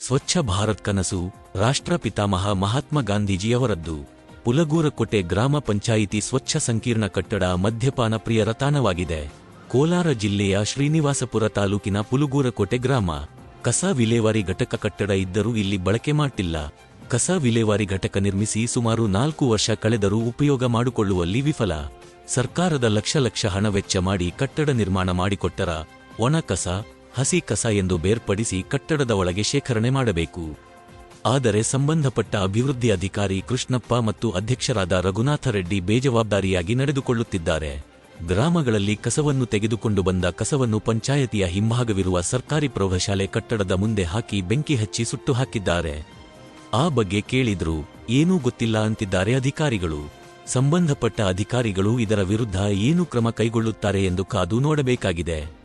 ಸ್ವಚ್ಛ ಭಾರತ್ ಕನಸು ರಾಷ್ಟ್ರ ಪಿತಾಮಹ ಮಹಾತ್ಮ ಗಾಂಧೀಜಿಯವರದ್ದು. ಪುಲಗೂರಕೋಟೆ ಗ್ರಾಮ ಪಂಚಾಯಿತಿ ಸ್ವಚ್ಛ ಸಂಕೀರ್ಣ ಕಟ್ಟಡ ಮದ್ಯಪಾನ ಪ್ರಿಯರ ತಾಣವಾಗಿದೆ ಕೋಲಾರ ಜಿಲ್ಲೆಯ ಶ್ರೀನಿವಾಸಪುರ ತಾಲೂಕಿನ ಪುಲಗೂರಕೋಟೆ ಗ್ರಾಮ. ಕಸ ವಿಲೇವಾರಿ ಘಟಕ ಕಟ್ಟಡ ಇದ್ದರೂ ಇಲ್ಲಿ ಬಳಕೆ ಮಾಡಿಲ್ಲ ಕಸ ವಿಲೇವಾರಿ ಘಟಕ ನಿರ್ಮಿಸಿ ಸುಮಾರು ನಾಲ್ಕು ವರ್ಷ ಕಳೆದರೂ ಉಪಯೋಗ ಮಾಡಿಕೊಳ್ಳುವಲ್ಲಿ ವಿಫಲ. ಸರ್ಕಾರದ ಲಕ್ಷ ಲಕ್ಷ ಹಣ ವೆಚ್ಚ ಮಾಡಿ ಕಟ್ಟಡ ನಿರ್ಮಾಣ ಮಾಡಿಕೊಟ್ಟರ ಒಣ ಕಸ ಹಸಿ ಕಸ ಎಂದು ಬೇರ್ಪಡಿಸಿ ಕಟ್ಟಡದ ಒಳಗೆ ಶೇಖರಣೆ ಮಾಡಬೇಕು. ಆದರೆ ಸಂಬಂಧಪಟ್ಟ ಅಭಿವೃದ್ಧಿ ಅಧಿಕಾರಿ ಕೃಷ್ಣಪ್ಪ ಮತ್ತು ಅಧ್ಯಕ್ಷರಾದ ರಘುನಾಥ ರೆಡ್ಡಿ ಬೇಜವಾಬ್ದಾರಿಯಾಗಿ ನಡೆದುಕೊಳ್ಳುತ್ತಿದ್ದಾರೆ. ಗ್ರಾಮಗಳಲ್ಲಿ ಕಸವನ್ನು ತೆಗೆದುಕೊಂಡು ಬಂದ ಕಸವನ್ನು ಪಂಚಾಯತಿಯ ಹಿಂಭಾಗವಿರುವ ಸರ್ಕಾರಿ ಪ್ರೌಢಶಾಲೆ ಕಟ್ಟಡದ ಮುಂದೆ ಹಾಕಿ ಬೆಂಕಿ ಹಚ್ಚಿ ಸುಟ್ಟು ಹಾಕಿದ್ದಾರೆ. ಆ ಬಗ್ಗೆ ಕೇಳಿದ್ರು ಏನೂ ಗೊತ್ತಿಲ್ಲ ಅಂತಿದ್ದಾರೆ ಅಧಿಕಾರಿಗಳು. ಸಂಬಂಧಪಟ್ಟ ಅಧಿಕಾರಿಗಳು ಇದರ ವಿರುದ್ಧ ಏನು ಕ್ರಮ ಕೈಗೊಳ್ಳುತ್ತಾರೆ ಎಂದು ಕಾದು ನೋಡಬೇಕಾಗಿದೆ.